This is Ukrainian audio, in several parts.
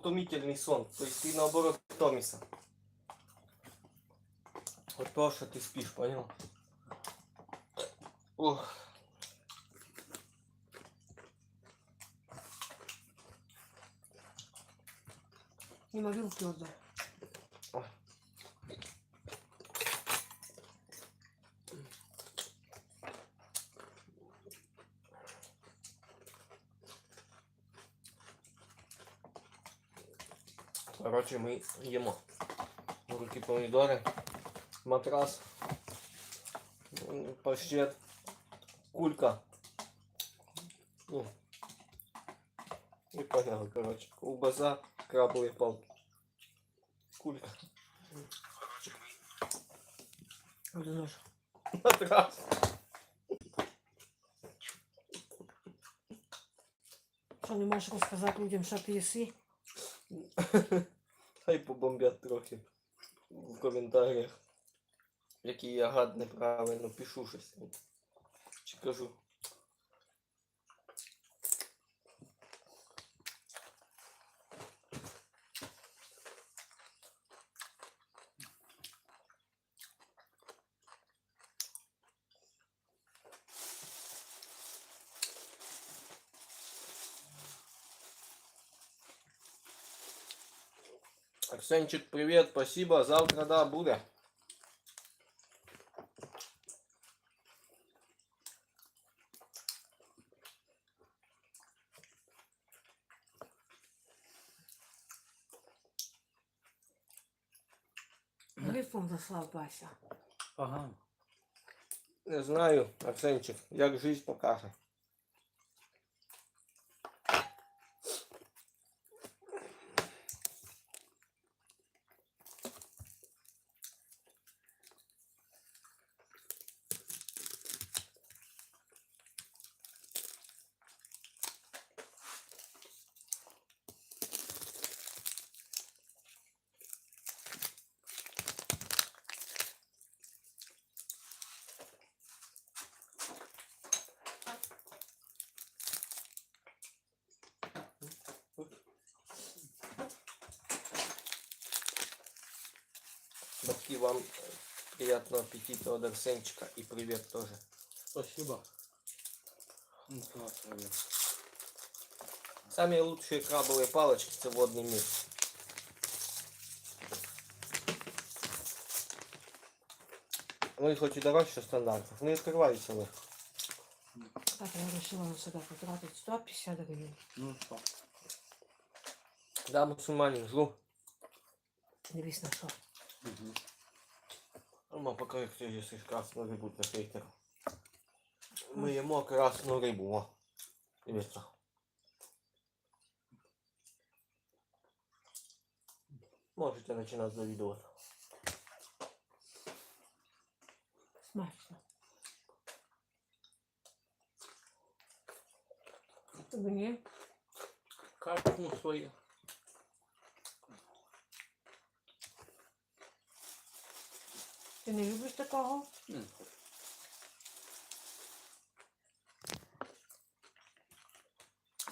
утомительный сон. То есть ты наоборот томишься. Вот то, что ты спишь, понял? Ох. Не могу вилки Короче, ми їмо. Руки помідори, матрас, паштет, кулька. Ну, і поняли, короче. Ковбаса, крабові палки. Кулька. От нож. Матрас. Що не можеш розказати людям, що ти їси? Хай побомбять трохи в коментарях. Який я гад неправильно пишу щось. Чи кажу. Арсенчик, привет, спасибо. Завтра, да, буде. Грифом заслав Бася. Ага. Не знаю, Арсенчик, як жизнь покаже. Батьки, вам э, приятного аппетита от Арсенчика и привет тоже. Спасибо. Ну, класс, привет. Самые лучшие крабовые палочки это водный мир. Вони хоч і дорожче стандартів, не відкриваються легко. Так, я вирішила на себе потратити 150 гривень. Ну что? Да, мусульманин, жду. Дивись на що. Угу. Мама, поки як ти їсиш красну рибу для хейтера. Ми їмо красну рибу, о. Дивіться. Можете починати завідувати. Смачно. Тобі ні? Картину свою. Ти не любиш такого?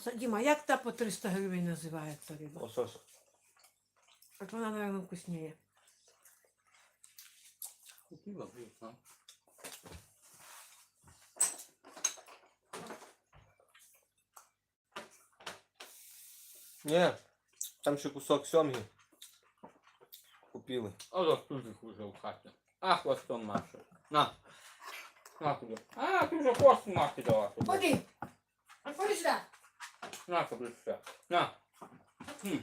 С- Діма, як та по 300 гривень називається риба? Лосось. От вона, мабуть, вкусніє. Купила, блин, а? Ні, там ще кусок сьомги. Купили. А за тут их уже в хате. А, хвостом Маша. На. На тебе. А, ты уже хвост Маши дала. сюда. Ходи! А ходи сюди! На тебе все. На. М.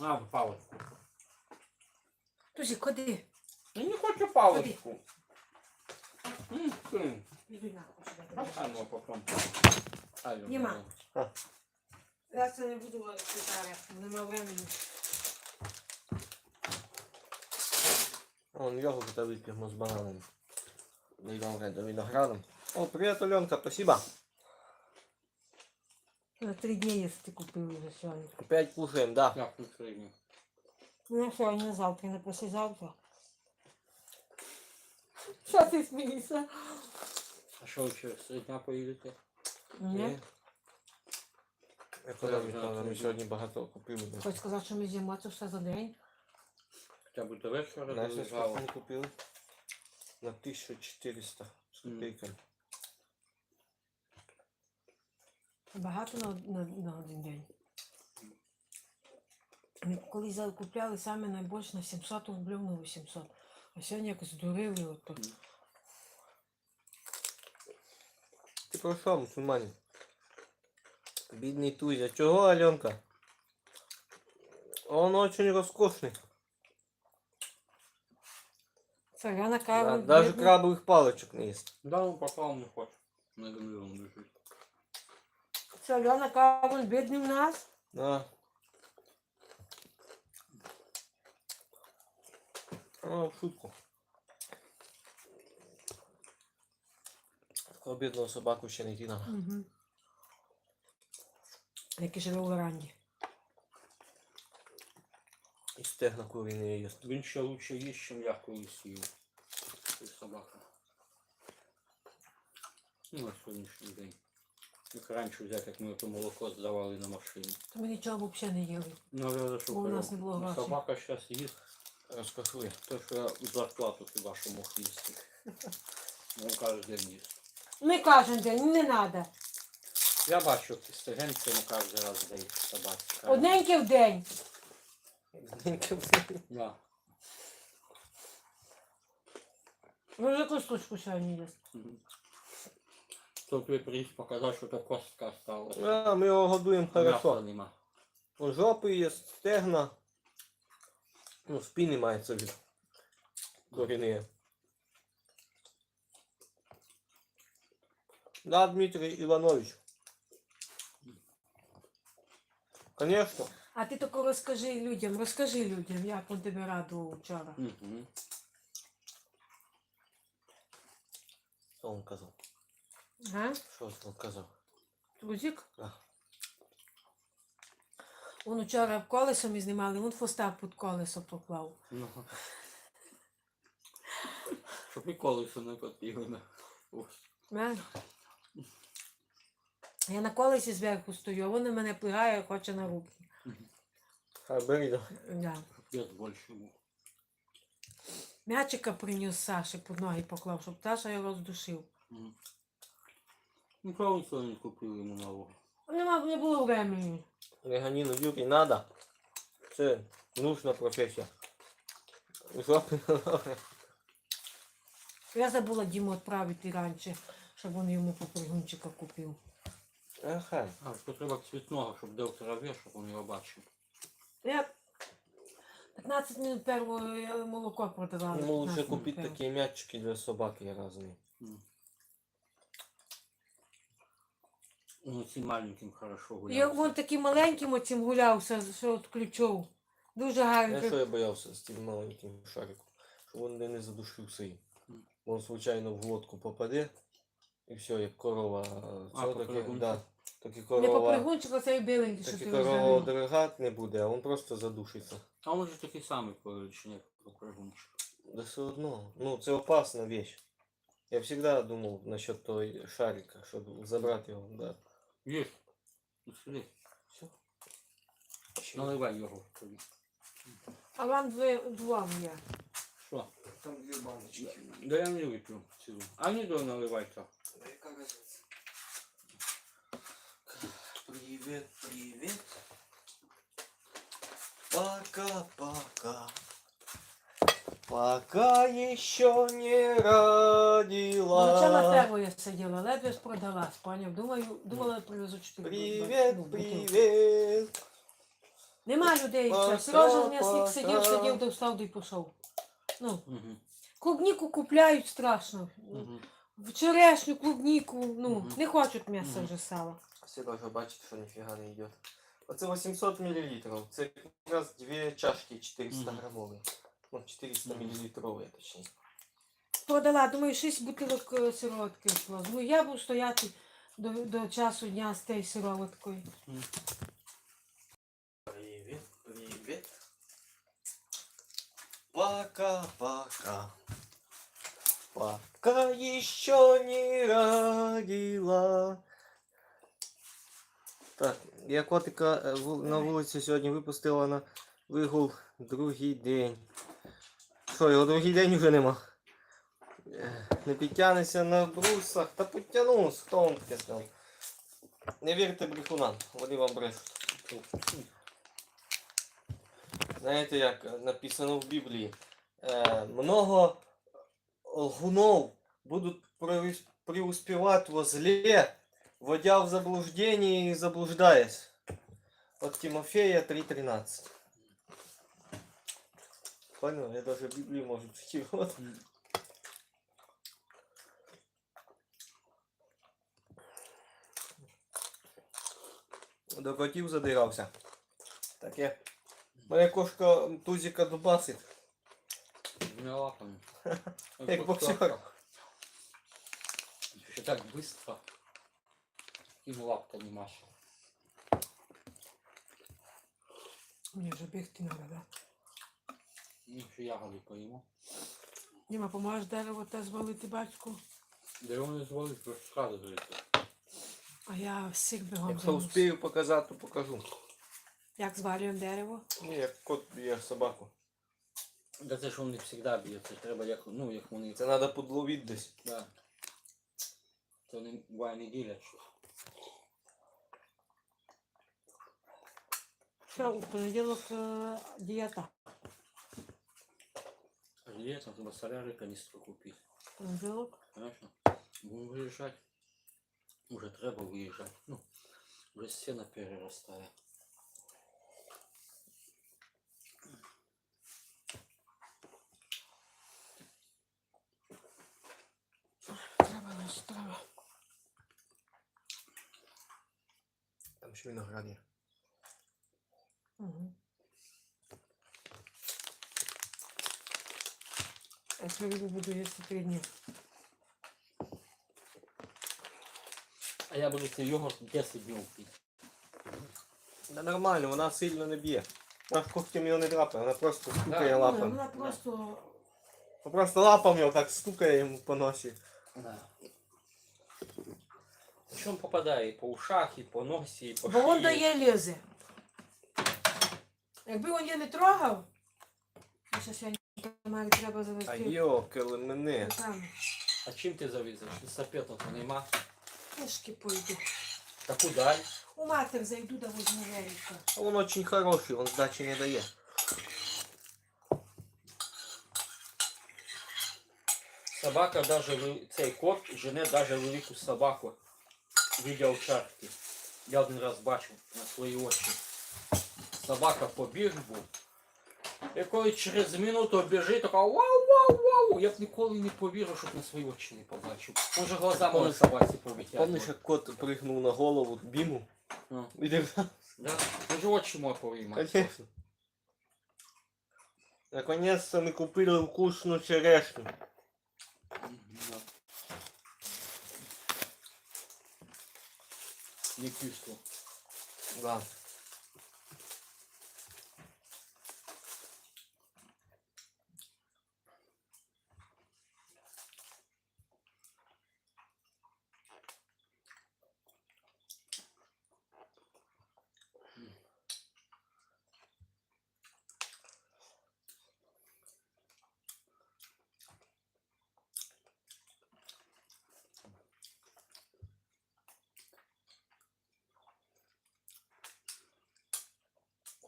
На палочку. Тузик, ходи. Я не хочу палочку. М, сын. Іди нахуй сюди. А ну потом. А, я Нема. Я це не буду питати, нема времени. Вон йогурт та вип'ємо з бананом. Виноградом. О, привіт, Альонка, спасибо. На три дні, якщо ти купив вже сьогодні. Опять кушаем, да. Я включу. Ну, завтра, на послезавтра. Що ти смієшся? А що ви через три дня поїдете? Ні. Економіка, ми сьогодні багато купили. Хоч сказати, що ми з'їмо це все за день. Хоча б до вечора Знаєш, долежало. ми? На 1400 з Мгм. копійками. Багато на, на, на один день. Ми колись закупляли саме найбільше на 700 рублів на 800. А сьогодні якось здурили. Ото. Мгм. Ти про що, мусульманин? Бідний Тузя. Чого, Аленка? Он очень роскошний. Царяна Да, кава. даже крабових паличок не їсть. Да, он попав не хоче. На землі він лежить. Царяна кава, бідний в нас. Да. В шутку. Такого бідного собаку ще не йти надо. Угу. Який живе у веранді. І стегна курині їсть. Він ще лучше їсть, ніж я колись їв. Цей собака. Ну, на сьогоднішній день. Як раніше взяти, як ми то молоко здавали на машині. То ми нічого взагалі не їли. Ну, я за що Бо у нас не було грошей. Собака зараз їсть, Розкошує. то що я зарплату хіба що мог їсти. Він кожен день їсть. Не кожен день, не треба. Я бачу стегенці, ну кожен раз дає собаці. Одненьке в день. Да. Ви вже косточку сьогодні їсть. Мгм. Тут ви приїзд показав, що та костка осталась. А, ми його годуємо М'яса хорошо. нема. Ну, жопи є, стегна. Ну, спини мається від курині. Да, Дмитрий Іванович. Конечно. А ти тако розкажи людям, розкажи людям, як він тебе радував вчора. Угу. Що він казав? Га? Що він казав? Трузик? А. Он вчора колесо ми знімали, він фоста під колесо поклав. Ну. Щоб і колесо не потрібно. Ось. Я на колесі зверху стою, а він на мене плигає, хоче на руки. Хай бери. Да. П'ять більше. М'ячика приніс Саші під ноги поклав, щоб Саша його роздушив. Мгм. Ну, кого сьогодні купили йому нового? Нема, не було времени. Реганіну Юрій надо. Це нужна професія. Жопи. Я забула Діму відправити раніше, щоб він йому попригунчика купив. Ага. А, що треба цвітного, щоб де в щоб він його бачив. Я 15 минут первого я молоко продавала. Ему лучше минут купить первого. такие мячики для собаки разные. Ну, цим маленьким хорошо Я гуляв. вон таким маленьким оцим гулявся, що от ключов. Дуже Знаешь, что гарно. я боялся с тем маленьким шариком? Что он не задушився їм. Он случайно в лодку попаде, і все, як корова. А, Це таке, попригунчик. да, таки Не корова, попригунчик, а цей біленький, що таки ти корова дригати не буде, а він просто задушиться. А он же такий самий коричневий, як пригунчик. Да все одно. Ну, це опасна вещь. Я всегда думал насчет той шарика, щоб забрати його, да. Є. Ну, сюди. Все. Наливай його тобі. А вам дві, два є. Що? Там дві баночки. Да я не вип'ю цілу. А не до наливай-то. Да яка разница? Привет, привет. Пока-пока. Пока еще не Начала родила. первого я сиділа, ледве ж продалась, поняв. Думаю, думала, привезу чотири. Привет, ну, бутилки. привет. Нема людей. Сережа в м'ясник сидів, сидів, до встав, до й пішов. Ну, Угу. клубніку купляють страшно. Угу. В черешню, клубніку, ну, Мгм. не хочуть м'яса Мгм. вже сала. Сережа бачит, что нифига не идет. Оце 800 мл. Це якраз дві чашки 400 Мгм. грамові. Ну, 400 Мгм. мл, точніше. Продала, думаю, 6 бутилок е, сироватки йшло. Думаю, я буду стояти до, до часу дня з тією сироваткою. Привет, привет. Пока-пока. Пока еще не родила. Так, Я котика е, на вулиці сьогодні випустила на вигул другий день. Що, його другий день вже нема? Е, Не підтягнеться на брусах, та підтягнувся, хто вам таке сказав? Не вірте брехунам, вони вам брешуть. Знаєте, як написано в Біблії? Е, много лгунов будут преуспевать преуспевать во зле, вводя в заблуждение и заблуждаясь. От Тимофея 3.13. Понял? Я даже Библию могу цитировать. До котів задирався. Таке. Моя кошка тузика дубасить. Двумя лапами. Як боксер. Еще так быстро. Им лапками машет. Мені вже бігти треба, да? Ну, еще ягоды поему. Діма, поможеш дерево те звалити батьку, Да и он изволит рассказывает. а я всіх бігом Якщо займусь. успію показати, то покажу. Як звалюємо дерево? Ні, як кот б'є собаку. Да це ж он не всегда б'ється, треба як, ну, як вони, Це треба подловити десь. да. Це вони буває не ділять щось. Що, у понеділок е, дієта. А є там треба соляры каністру купити. Понеділок. Конечно. Будемо виїжджати. Уже треба виїжджати. Ну, вже сено переростає. Треба. Там ще виноград є. Угу. Свою рибу буду їсти три дні. А я буду цей йогурт 10 днів пити. Да нормально, вона сильно не б'є. Вона ж когтем його не драпає, вона просто стукає Да, лапами. Вона просто Вона просто лапами отак стукає йому по носі. Да. Причому попадає і по ушах, і по носі, і по Бо він шиї. дає лізе. Якби він її не трогав, а ще сьогодні Марі треба А завести. мене. Там А чим ти завізеш? Ти сапета то нема. пішки пойду. Та куди? У матір зайду да возьму велика. А він очень хороший, він здачі не дає. Собака даже ви- цей кот жене даже велику собаку від овчарки. Я один раз бачив на свої очі. Собака побіг був. І коли через минуту біжить, така вау вау вау. Я б ніколи не повірив, щоб на свої очі не побачив. Може глаза можна собаці повитягнути. Помниш, як кот пригнув на голову біму? Ну. І держав? Да? Може очі мої повиймати. Конечно. Наконец-то ми купили вкусну черешню. Мгм, да. Не кисло. Да.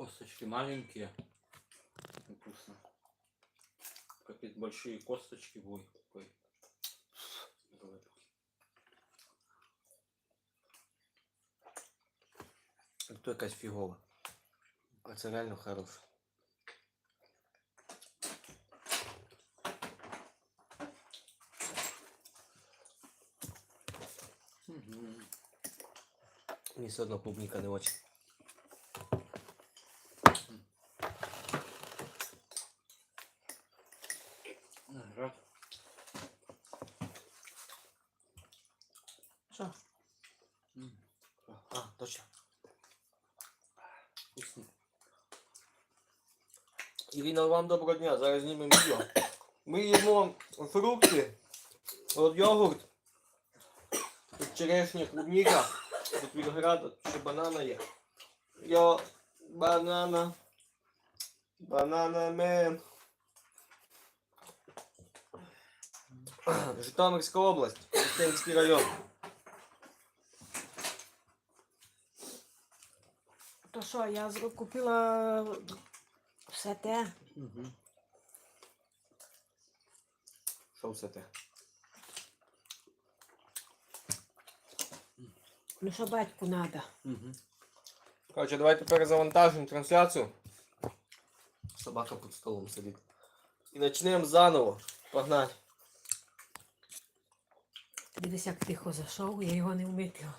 Косточки маленькие. Вкусно. Какие-то большие косточки будут. Такой. Давай. То якась фігова. А це реально хороше. Мгм. Мені все одно клубніка не очень. Точно. Вкусно. Ірина, вам доброго дня. Зараз знімемо відео. Ми їмо фрукти, от йогурт, тут черешня, клубніка, тут виноград, ще банана є. Йо, банана. Банана мен. Житомирська область, Костянський район. То що, я купила все те. Угу. Що все те? Ну що батьку треба. Угу. Короче, давайте перезавантажимо трансляцію. Собака під столом сидить. І почнемо заново. Погнали. Дивись, як тихо зайшов, я його не вмітила.